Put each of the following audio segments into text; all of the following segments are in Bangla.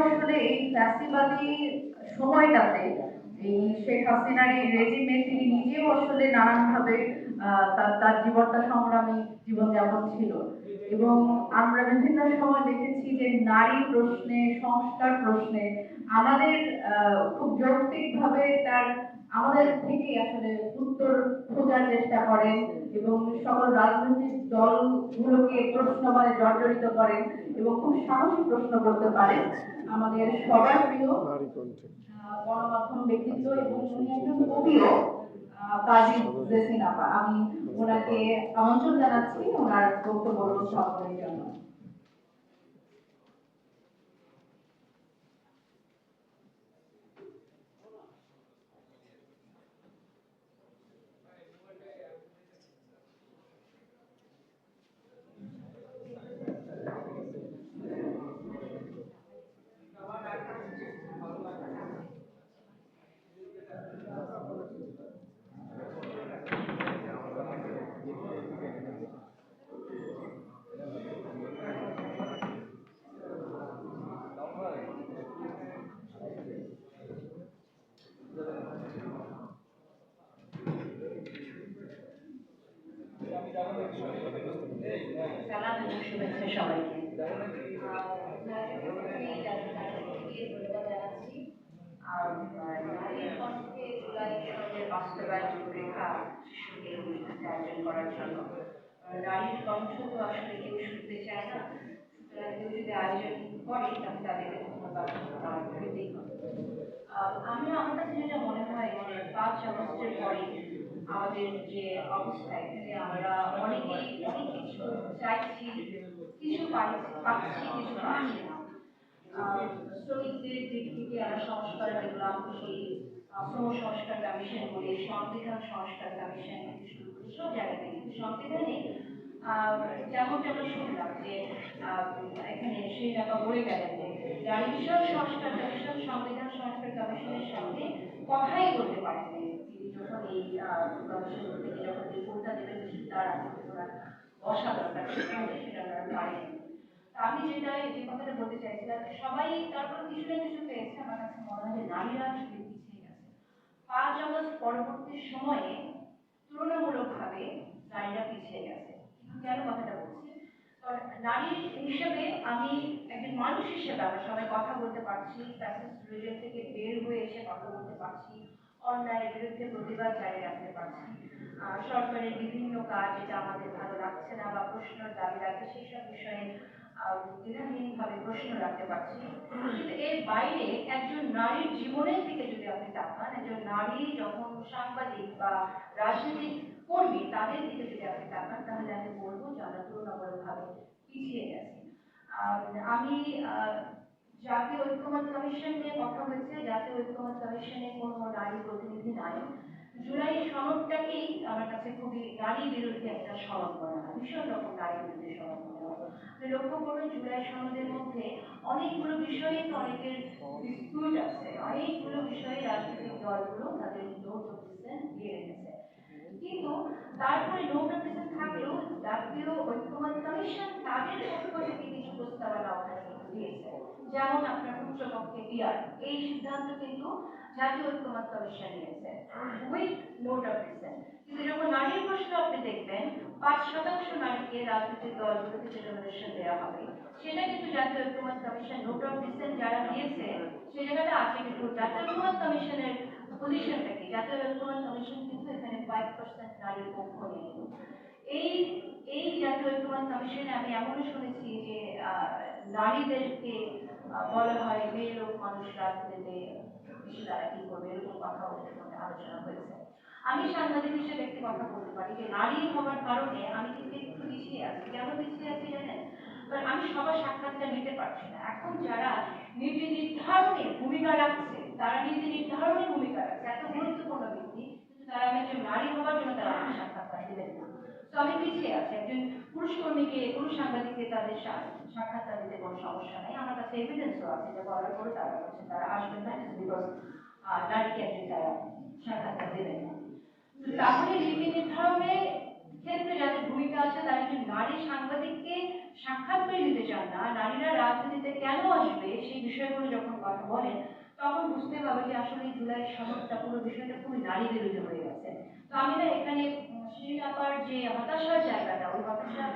আসলে এই ফ্যাসিবাদী সময়টাতে এই শেখ হাসিনার এই রেজিমে তিনি নিজেও আসলে নানানভাবে তার তার জীবনটা সংগ্রামী জীবনযাপন ছিল। এবং আমরা বিভিন্ন সময় দেখেছি যে নারী প্রশ্নে, সংস্কার প্রশ্নে আমাদের খুব যৌক্তিকভাবে তার আমাদের থেকে আসলে উত্তর খোঁজার চেষ্টা করেন এবং সকল রাজনৈতিক দলগুলোকে প্রশ্ন মানে জর্জরিত করেন এবং খুব সাহসী প্রশ্ন করতে পারেন। আমাদের সবার প্রিয় গণমাধ্যম ব্যক্তিত্ব এবং উনি একজন কবিও কাজী জেসিন আমি ওনাকে আমন্ত্রণ জানাচ্ছি, ওনার বক্তব্য উপস্থাপনের জন্য সালাম এবং শুভেচ্ছা সবাইকে আর নারীর কণ্ঠে জুলাই সনদের বাস্তবায়ন রূপরেখা শিশুকে অনুষ্ঠানটি আয়োজন করার জন্য আহ, নারীর কণ্ঠ তো আসলে কেউ শুনতে চায় না। সুতরাং কেউ যদি আয়োজন করে, তাহলে তাদেরকে ধন্যবাদ আমি, আমার কাছে যেটা মনে হয় পাঁচ পরে আমাদের যে অবস্থা, এখানে আমরা অনেকেই অনেক কিছু চাইছি, কিছু পাচ্ছি কিছু পাচ্ছি শ্রমিকদের দিক থেকে আমরা সংস্কার দেখলাম সেই শ্রম সংস্কার কমিশন বলে সংবিধান সংস্কার কমিশন শুরু সব জায়গা থেকে কিন্তু সংবিধানে আহ, যেমন যেমন শুনলাম যে এখানে সেই টাকা বলে গেলেন যে বিষয়ক সংস্কার কমিশন সংবিধান সংস্কার কমিশনের সঙ্গে কথাই বলতে পারেননি তিনি যখন এই কমিশন থেকে যখন তার বসা সেটা পারেনি আমি যেটা যে কথাটা বলতে চাইছিলাম সবাই তারপর কিছু না কিছু পেয়েছে আমার কাছে মনে হয় নারীরা পিছিয়ে গেছে। পাঁচ আগস্ট পরবর্তী সময়ে তুলনামূলকভাবে নারীরা পিছিয়ে গেছে। কেন কথাটা বলছি? নারী হিসেবে আমি একজন মানুষ হিসেবে আমরা সবাই কথা বলতে পারছি রিজন থেকে বের হয়ে এসে কথা বলতে পারছি, অন্যায়ের বিরুদ্ধে প্রতিবাদ জারি রাখতে পারছি। সরকারের বিভিন্ন কাজ যেটা আমাদের ভালো লাগছে না বা প্রশ্ন দাবি রাখে সেসব বিষয়ে দ্বিধাহীনভাবে প্রশ্ন রাখতে পারছি। কিন্তু এর বাইরে একজন নারীর জীবনের দিকে যদি আপনি তাকান, একজন নারী যখন সাংবাদিক বা রাজনৈতিক কর্মী, তাদের দিকে যদি আপনি তাকান, তাহলে আমি বলব যে আমরা তুলনামূলকভাবে পিছিয়ে গেছি। আমি জাতীয় ঐক্যমত কমিশন নিয়ে কথা হয়েছে জাতীয় ঐক্যমত কমিশনে কোনো নারী প্রতিনিধি নাই। জুলাই সনদটাকেই আমার কাছে খুবই নারী বিরোধী একটা সনদ মনে হয় ভীষণ রকম নারী বিরোধী সনদ লক্ষ্য করুন জুলাই সনদের মধ্যে অনেকগুলো বিষয়ে অনেকের ডিসপিউট আছে। অনেকগুলো বিষয়ে রাজনৈতিক দলগুলো তাদের নোট অফ দিয়ে রেখেছে। কিন্তু তারপরে নোট অফ থাকলেও জাতীয় ঐক্যমত কমিশন তাদের পক্ষ থেকে কিছু প্রস্তাবনা ওখানে দিয়েছে। যেমন আপনার উচ্চপক্ষে বিয়ার এই সিদ্ধান্ত কিন্তু জাতীয় ঐক্যমত কমিশন নিয়েছে। উইথ নোট অফ ডিসেন্ট কিন্তু যখন নারীর প্রশ্ন আপনি দেখবেন, পাঁচ শতাংশ নারীকে রাজনৈতিক দলগুলোকে যে ডোমিনেশন দেওয়া হবে, সেটা কিন্তু জাতীয় ঐক্যমত কমিশন নোট অফ ডিসেন্ট যারা দিয়েছে, সেই জায়গাটা আছে। কিন্তু জাতীয় ঐক্যমত কমিশনের পজিশনটা কি? জাতীয় ঐক্যমত কমিশন কিন্তু এখানে ফাইভ পার্সেন্ট নারীর পক্ষ নিয়ে এই এই জাতীয় ঐক্যমত কমিশনে আমি এমনও শুনেছি যে নারীদেরকে বলা হয় মেয়ে লোক মানুষ রাজনীতিতে। বেশি তারা কি করবে? এরকম কথা ওদের মধ্যে আলোচনা হয়েছে। আমি সাংবাদিক হিসেবে একটি কথা বলতে পারি যে, নারী হওয়ার কারণে আমি কিন্তু একটু পিছিয়ে আছি। কেন পিছিয়ে আছি জানেন? আমি সবার সাক্ষাৎটা নিতে পারছি না। এখন যারা নিজে নির্ধারণে ভূমিকা রাখছে, তারা নিজে নির্ধারণে ভূমিকা রাখছে। এত গুরুত্বপূর্ণ ব্যক্তি তারা আমি নারী হওয়ার জন্য তারা আমার সাক্ষাৎকার দিলেন না। তো আমি পিছিয়ে আছি। একজন পুরুষ কর্মীকে, পুরুষ সাংবাদিককে তাদের সাক্ষাৎকার দিতে কোনো সমস্যা নেই। আমার কাছে এভিডেন্সও আছে যে বলার পরে তারা বলছেন তারা আসবেন না বিকজ নারীকে একজন তারা সাক্ষাৎকার দেবেন না। তো তাহলে নির্ধারণে ক্ষেত্রে যাদের ভূমিকা আছে, তারা একজন নারী সাংবাদিককে সাক্ষাৎকার দিতে চান না। নারীরা রাজনীতিতে কেন আসবে, সেই বিষয়গুলো যখন কথা বলেন, তখন বুঝতে পারবে যে আসলে জুলাই সনদটা পুরো বিষয়টা খুবই নারী বিরোধী হয়ে গেছে। তো আমি না এখানে শিরিন আপার যে হতাশার জায়গাটা, ওই হতাশা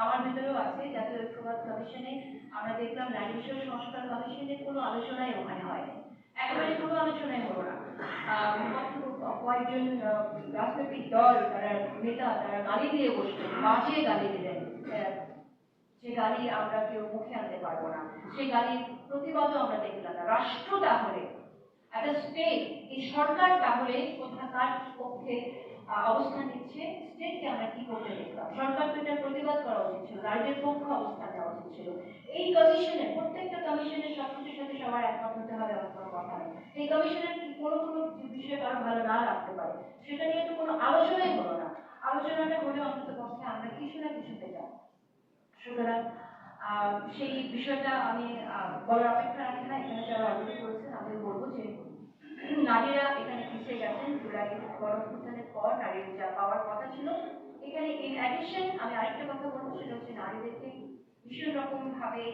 আমার ভিতরেও আছে জাতীয় ঐক্যবাদ কমিশনে আমরা দেখলাম নারী সংস্কার কমিশনের কোনো আলোচনাই ওখানে হয়নি। একেবারে কোনো আলোচনাই হলো না। কয়েকজন রাজনৈতিক দল, তারা নেতা, তারা গালি দিয়ে বসলেন বাজে গালি দিলেন। যে গালি আমরা কেউ মুখে আনতে পারব না। সেই গালির প্রতিবাদও আমরা দেখলাম না। রাষ্ট্র তাহলে, একটা স্টেট এই সরকার তাহলে কোথাকার পক্ষে অবস্থান নিচ্ছে স্টেটকে আমরা কি করতে দেখলাম সরকার তো প্রতিবাদ করা উচিত ছিল রাজ্যের পক্ষে অবস্থান নেওয়া উচিত ছিল। এই কমিশনে প্রত্যেকটা কমিশনের সবকিছুর সাথে সবার একমত হতে হবে কোনো কথা এই কমিশনের কোনো কোনো বিষয় কারও ভালো না লাগতে পারে, সেটা নিয়ে তো কোনো আলোচনাই হলো না। আলোচনাটা হলে অন্তত পক্ষে আমরা কিছু না কিছু পেতাম। সুতরাং সেই বিষয়টা আমি বলার অপেক্ষা রাখি না, এখানে যারা অভিযোগ করেছেন, আমি বলব যে নারীরা এখানে পিছিয়ে গেছেন জুলাই গণঅভ্যুত্থানের পর নারীর যা পাওয়ার কথা ছিল। এখানে ইন অ্যাডিশন আমি আরেকটা কথা বলব, সেটা হচ্ছে নারীদেরকে ভীষণ রকম ভাবে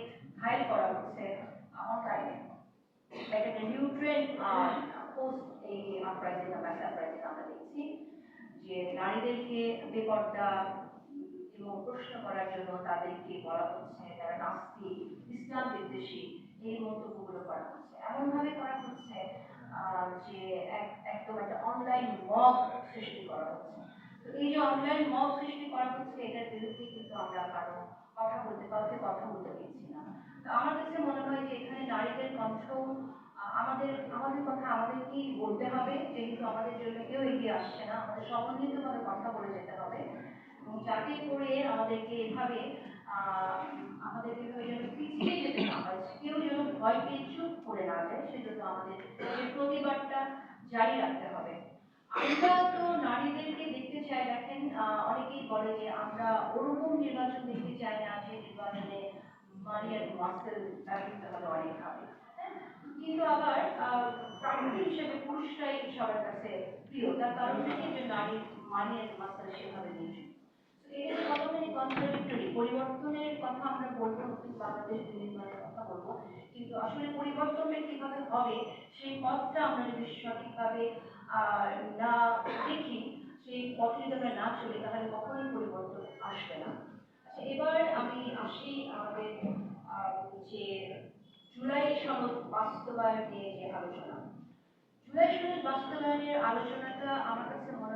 ঘায়ল করা হচ্ছে অনলাইনে ট্রেন্ড পোস্ট এই বা আমরা দেখছি যে নারীদেরকে বেপর্দা এবং প্রশ্ন করার জন্য তাদেরকে বলা হচ্ছে ইসলাম বিদ্বেষী, এই মন্তব্যগুলো করা হচ্ছে। এমনভাবে করা হচ্ছে যে একদম একটা অনলাইন মব সৃষ্টি করা হচ্ছে। তো এই যে অনলাইন মব সৃষ্টি করা হচ্ছে, এটার বিরুদ্ধে কিন্তু আমরা কারও কথা বলতে, কাউকে কথা বলতে দিচ্ছি না। তো আমার কাছে মনে হয় যে এখানে নারীদের কণ্ঠ আমাদের আমাদের কথা আমাদেরকেই বলতে হবে, যেহেতু আমাদের জন্য কেউ এগিয়ে আসছে না, আমাদের সমন্বিতভাবে কথা বলে যেতে হবে। এবং যাতে করে আমাদেরকে এভাবে আমাদেরকে যেন পিছিয়ে যেতে না হয় কেউ যেন ভয় পেয়ে চুপ করে না যায়, সেজন্য আমাদের এই প্রতিবাদটা জারি রাখতে হবে। আমরা তো নারীদেরকে দেখতে চাই, দেখেন অনেকেই বলে যে আমরা ওরকম নির্বাচন দেখতে চাই না যে নির্বাচনে মানি মাসেল ব্যবহৃত হবে? কিন্তু আবার প্রার্থী হিসেবে পুরুষরাই সবার কাছে প্রিয়। তার কারণ হচ্ছে যে নারীর মানি আর মাসেল সেভাবে নেই। এটা কতখানি কন্ট্রাডিক্টরি পরিবর্তনের কথা আমরা বলব, নতুন বাংলাদেশ নির্মাণের কথা বলব। কিন্তু আসলে পরিবর্তনটা কীভাবে হবে, সেই পথটা আমরা যদি সঠিকভাবে না দেখি, সেই পথে যদি আমরা না চলি, তাহলে কখনোই পরিবর্তন আসবে না। আচ্ছা এবার আমি আসি আমাদের যে জুলাই সনদ বাস্তবায়ন নিয়ে যে আলোচনা। জুলাই সনদ বাস্তবায়নের আলোচনাটা আমার কাছে মনে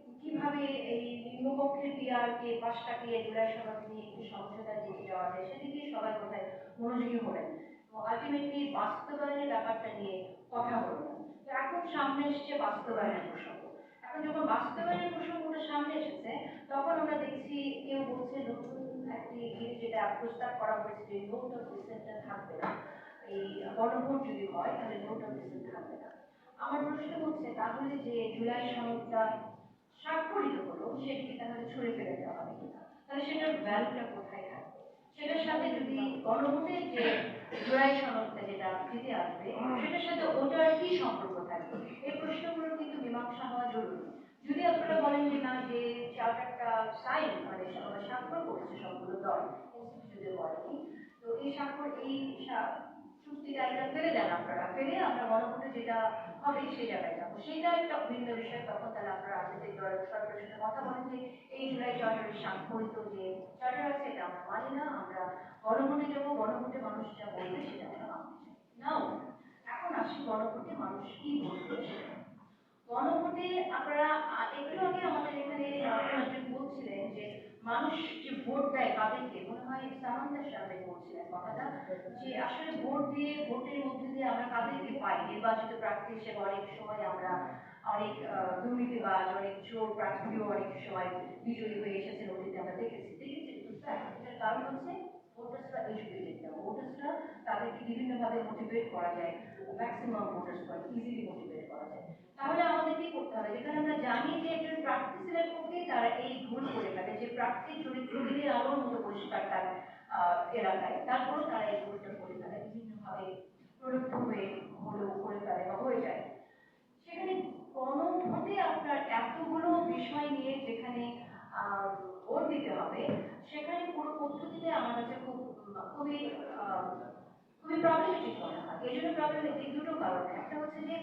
কীভাবে এই নিম্নপক্ষের পিয়ারকে পাশ কাটিয়ে জুলাই সনদ নিয়ে একটু সমঝোতার দিকে যাওয়া যায় সেদিকে সবাই কোথায় মনোযোগী হলেন। তো আলটিমেটলি বাস্তবায়নের ব্যাপারটা নিয়ে কথা হলো। তো এখন সামনে এসছে বাস্তবায়নের প্রসঙ্গ। এখন যখন বাস্তবায়নের প্রসঙ্গটা সামনে এসেছে, তখন আমরা দেখছি কেউ বলছে, নতুন একটি জিনিস যেটা প্রস্তাব করা হয়েছে যে নোট অফ ডিসেন্টটা থাকবে না। এই গণভোট যদি হয়, তাহলে নোট অফ ডিসেন্ট থাকবে না। আমার প্রশ্ন হচ্ছে, তাহলে যে জুলাই সনদটা স্বাক্ষরিত হলো সেটিকে তাহলে ছড়িয়ে ফেলে দেওয়া হবে কিনা। তাহলে সেটার ভ্যালুটা কোথায় থাকবে সেটার সাথে যদি গণভোটের যে জুলাই সনদটা যেটা জিতে আসবে, সেটার সাথে ওটার কি সম্পর্ক থাকবে? এই প্রশ্নগুলো কিন্তু মীমাংসা হওয়া জরুরি। যদি আপনারা বলেন যে না, যে চার্টারটা সাইন মানে স্বাক্ষর করেছে সবগুলো দল যদি বলেনি, তো এই স্বাক্ষর এই চুক্তিটা এটা ফেলে দেন আপনারা। ফেলে আমরা গণভোটে যেটা হবে সেই জায়গায় যাব। সেটা একটা ভিন্ন বিষয়। তখন তাহলে আপনারা রাজনৈতিক দল সরকারের সাথে কথা বলেন যে, এই জুলাই চার্টারের স্বাক্ষরিত যে চার্টার আছে এটা আমরা মানি না। আমরা গণভোটে যাব, গণভোটে মানুষ যা বলবে সেটা আমরা নাও, এখন আসি গণভোটে মানুষ কি বলবে সেটা। আপনারা আহ, একটু আগে আমাদের এখানে আহ, একজন বলছিলেন যে মানুষ যে ভোট দেয় কাদেরকে মনে হয় সামান্তের সাথে বলছিলেন কথাটা, যে আসলে ভোট দিয়ে, ভোটের মধ্যে দিয়ে আমরা কাদেরকে পাই? নির্বাচিত প্রার্থী হিসেবে অনেক সময় আমরা অনেক দুর্নীতিবাজ, অনেক চোর প্রার্থীও অনেক সময় বিজয়ী হয়ে এসেছেন অতীতে, আমরা দেখেছি। দেখেছি এটার কারণ হচ্ছে ভোটার্সরা এডুকেটেড না ভোটার্সরা তাদেরকে বিভিন্নভাবে মোটিভেট করা যায়, ম্যাক্সিমাম ভোটার্স ইজিলি মোটিভেট করা যায়। তাহলে আমাদের কি করতে হবে? যেখানে আমরা জানি যে একজন প্রার্থী সিলেক্ট করতে তারা এই ভুল করে ফেলে, যে প্রার্থীর চরিত্র দিনের আলোর মতো পরিষ্কার তার এলাকায়, তারপরও তারা এই ভুলটা করে ফেলে, বিভিন্নভাবে প্রলুব্ধ হয়ে হলেও করে ফেলে বা হয়ে যায়। সেখানে গণভোটে আপনার এতগুলো বিষয় নিয়ে যেখানে ভোট দিতে হবে, সেখানে পুরো পদ্ধতিতে আমার কাছে খুব, খুবই খুবই প্রবলেমেটিক মনে হয়। এই জন্য প্রবলেমেটিক দুটো কারণ। একটা হচ্ছে যে,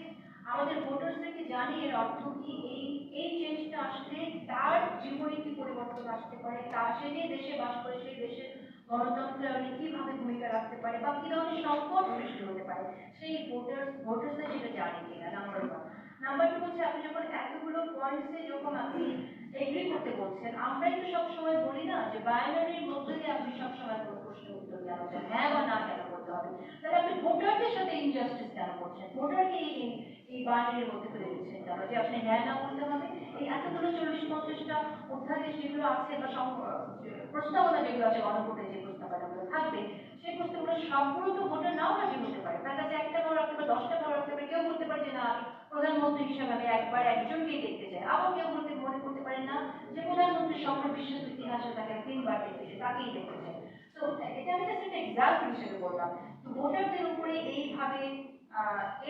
আমাদের ভোটার্সদেরকে জানি এর অর্থ কি? এই এই চেঞ্জটা আসলে তার জীবনে কি পরিবর্তন আসতে পারে তার সে যে দেশে বাস করে, সেই দেশের গণতন্ত্রে উনি কীভাবে ভূমিকা রাখতে পারে বা কি ধরনের সংকট সৃষ্টি হতে পারে, সেই ভোটার্স ভোটার্সরা সেটা জানে কিনা নাম্বার ওয়ান নাম্বার টু হচ্ছে, আপনি যখন এতগুলো পয়েন্টসে যখন আপনি এগ্রি করতে বলছেন, আমরাই তো সবসময় বলি না যে বায়োনারির মধ্যে দিয়ে আপনি সবসময় কোনো প্রশ্নের উত্তর দেওয়া হ্যাঁ বা না কেন? করতে হবে। তাহলে আপনি ভোটারদের সাথে ইনজাস্টিস কেন করছেন? ভোটারকে এই এই বাইরের মধ্যে ফেলে দিচ্ছেন কেন? যে আপনি হ্যাঁ না বলতে হবে? এই এতগুলো চল্লিশ, পঞ্চাশটা অধ্যাদেশ যেগুলো আছে বা প্রস্তাবনা যেগুলো আছে, গণভোটে যে প্রস্তাবনাগুলো থাকবে, সেই প্রস্তাবনা সবগুলো তো ভোটার নাও রাজি হতে পারে। তার কাছে একটা নাও রাখতে পারে, দশটা নাও রাখতে পারে, কেউ বলতে পারে যে, না প্রধানমন্ত্রী হিসাবে আমি একবার একজনকেই দেখতে চাই। আবার কেউ বলতে, মনে করতে পারেন না যে, প্রধানমন্ত্রী সমগ্র বিশ্বের ইতিহাসে তাকে তিনবার দেখতে চাই, তাকেই দেখতে চাই। তো এটা আমি জাস্ট একটা এক্সাম্পল হিসেবে বললাম। তো ভোটারদের উপরে এইভাবে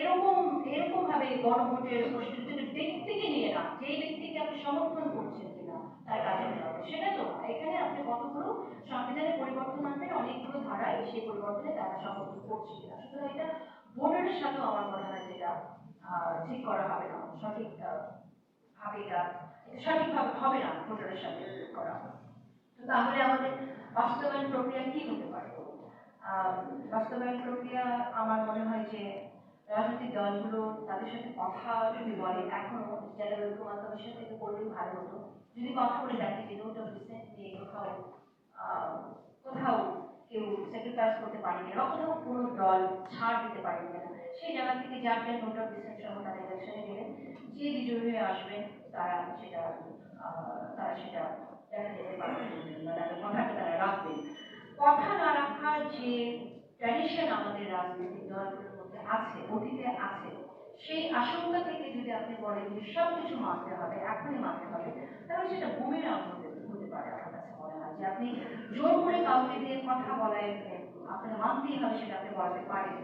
এরকম এরকম ভাবে গণভোটের প্রস্তুতি ব্যক্তিকে নিয়ে না, যে ব্যক্তিকে আপনি সমর্থন করছেন কিনা, তার কাজে সেটা তো। এখানে আপনি কতগুলো সংবিধানে পরিবর্তন আনবেন অনেকগুলো ধারায় সেই পরিবর্তনে তারা সমর্থন করছে কিনা। সুতরাং এটা ভোটারের সাথেও আমার মনে হয় যেটা ঠিক করা হবে না, সঠিক ভাবে এটা, সঠিকভাবে হবে না ভোটারের সাথে করা। তো তাহলে আমাদের বাস্তবায়ন প্রক্রিয়া কি হতে পারে? বাস্তবায়ন প্রক্রিয়া আমার মনে হয় যে রাজনৈতিক দলগুলো তাদের সাথে কথা যদি বলে, এখনও জেনারেল কুমার সাথে করলেই ভালো হতো। যদি কথা বলে দেখে যে নোট অফ ডিসেন্ট নিয়ে কোথাও কোথাও কেউ স্যাক্রিফাইস করতে পারেনি, বা কোথাও কোনো দল ছাড় দিতে পারেনি না সেই জায়গা থেকে যার যার নোট অফ ডিসেন্ট সহ তারা ইলেকশনে গেলেন যে বিজয়ী হয়ে আসবেন তারা সেটা তারা সেটা কথা না যে ট্র্যাডিশন আমাদের রাজনৈতিক দলগুলোর মধ্যে আছে অতীতে সেই আশঙ্কা থেকে যদি আপনি বলেন যে সব কিছু হবে এখনই হবে তাহলে সেটা মনে হয় যে আপনি জোর করে কাউকে দিয়ে কথা বলায় আপনাকে মানতেই হবে সেটা আপনি বলাতে পারেন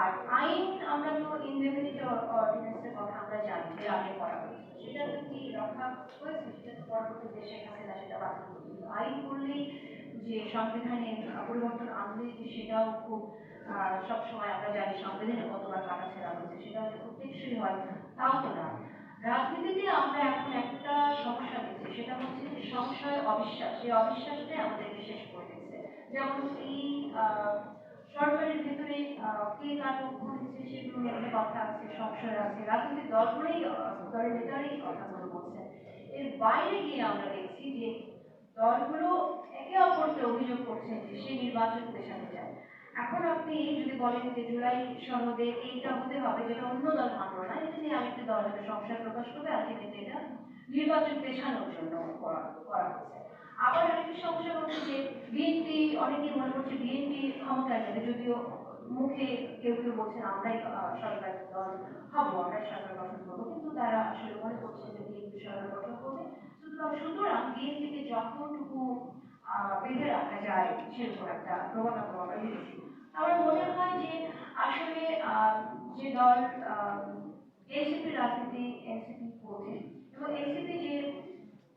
আর আইন আমরা তো ইনডেমিনিটি অর্ডিন্যান্সের কথা আমরা জানি যে আগে করা হয়েছে। সেটা কি রক্ষা হয়েছে? সেটা তো পরবর্তী দেশে না, সেটা বাতিল হবে। আইন করলেই যে সংবিধানে পরিবর্তন আনলে যে সেটাও খুব সবসময় আমরা জানি সংবিধানে কতবার কাটা ছেড়া হয়েছে, সেটা খুব টেকসই হয়, তাও তো না। রাজনীতিতে আমরা এখন একটা সমস্যা দেখছি, সেটা হচ্ছে যে সংশয়, অবিশ্বাস। সেই অবিশ্বাসটাই আমাদেরকে শেষ করে যেমন এই সরকারের ভেতরে কে কার পক্ষ নিচ্ছে সেগুলো নিয়ে কথা আছে, সংশয় আছে। রাজনৈতিক দলগুলোই দলের নেতারাই কথাগুলো বলছেন এর বাইরে গিয়ে আমরা দেখছি যে দলগুলো একে অপরকে অভিযোগ করছেন যে সেই নির্বাচন পেছাতে চায় এখন আপনি যদি বলেন যে জুলাই সনদে এইটা হতে হবে, যেটা অন্য দল মানল না, এটা নিয়ে আরেকটি দল হয়তো সংশয় প্রকাশ করবে, আলটিমেটলি এটা নির্বাচন পেছানোর জন্য করা হচ্ছে আবার আরেকটি সমস্যা হচ্ছে যে বিএনপি অনেকে মনে করছে বিএনপি ক্ষমতায় যাবে যদিও মুখে কেউ কেউ বলছেন আমরাই সরকার দল হব, আমরাই সরকার গঠন করব। কিন্তু তারা আসলে মনে করছে যে বিএনপি সরকার গঠন করবে। সুতরাং বিএনপিকে যতটুকু বেঁধে রাখা যায়, সেরকম একটা প্রবণতা আমরা দেখছি আমার মনে হয় যে আসলে যে দল এনসিপি রাজনীতি, এনসিপি করছে এবং এনসিপি যে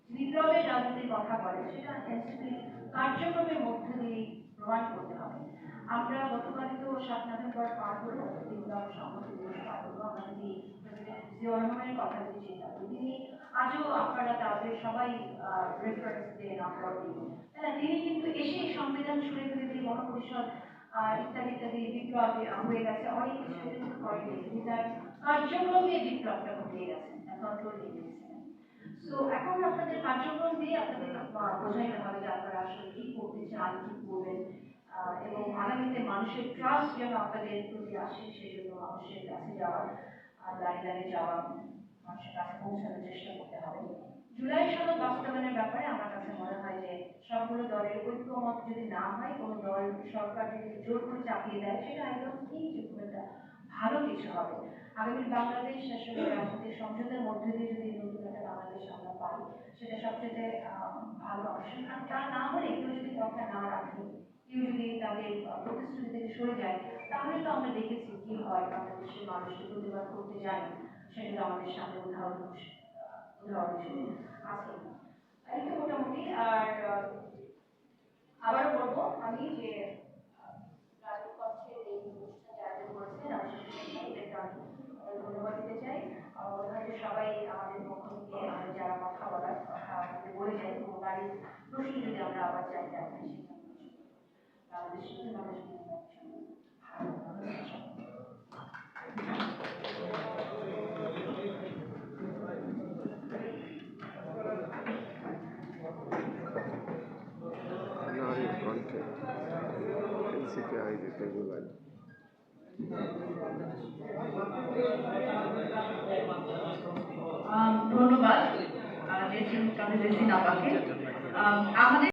বিপ্লবের রাজনীতির কথা বলে সেটা এনসিপি কার্যক্রমের মধ্যে দিয়ে প্রমাণ করতে হবে। আমরা গতকাল তো সাত নভেম্বর পার হলো বিপ্লব সংহতি দিবস পার হলো। আমরা যদি কথা যদি চিন্তা করি তিনি আজও আপনারা তাদের সবাই রেফারেন্স দেন দিন। হ্যাঁ তিনি কিন্তু এসে সংবিধান ফেলে দিয়ে গণপরিষদ আহ, ইত্যাদি ইত্যাদি বিপ্লব হয়ে গেছে। অনেক কিছু করেনি। তিনি তার কার্যক্রমে বিপ্লবটা ঘটিয়ে গেছেন কন্ট্রোল নিয়ে গেছেন তো এখন আপনাদের কার্যক্রম দিয়ে আপনাদের বোঝাইতে হবে যে আপনারা আসলে কি করতে চান, কি করবেন এবং আগামীতে মানুষের ট্রাস্ট যেন আপনাদের প্রতি আসে সেই জন্য মানুষের কাছে যাওয়া দাঁড়িয়ে দাঁড়িয়ে যাওয়া মানুষের কাছে পৌঁছানোর চেষ্টা করতে হবে। জুলাই সনদ বাস্তবায়নের ব্যাপারে আমার কাছে মনে হয় যে সবগুলো দলের ঐক্যমত যদি না হয়, কোনো দল সরকার যদি জোর করে চাপিয়ে দেয়, সেটা আই ডোন্ট যে খুব একটা ভালো কিছু হবে। আগামী বাংলাদেশ আসলে রাজনৈতিক সংসদের মধ্যে দিয়ে যদি নতুন একটা বাংলাদেশ আমরা পাই সেটা সবচেয়ে ভালো অপশন। আর তা না হলে কেউ যদি কথা না রাখে কেউ যদি তাদের প্রতিশ্রুতি থেকে সরে যায় তাহলে তো আমরা দেখেছি কি হয় বাংলাদেশের মানুষকে প্রতিবাদ করতে যায় সেটা আমাদের সামনে উদাহরণ উদাহরণ হিসেবে আছে। এই তো মোটামুটি আর আহ, আবারও বলব আমি যে আহ, রাজীব কক্ষের এই অনুষ্ঠানটি আয়োজন করেছেন আমি সেটাকে আমি ধন্যবাদ দিতে চাই। যে সবাই আমাদের পক্ষ থেকে আমাদের যারা কথা বলার কথা আমাদের বলে যায় এবং বাড়ির প্রশ্ন যদি আমরা আবার জেসিন কাজী জেসিন আপাকে আহ, আমাদের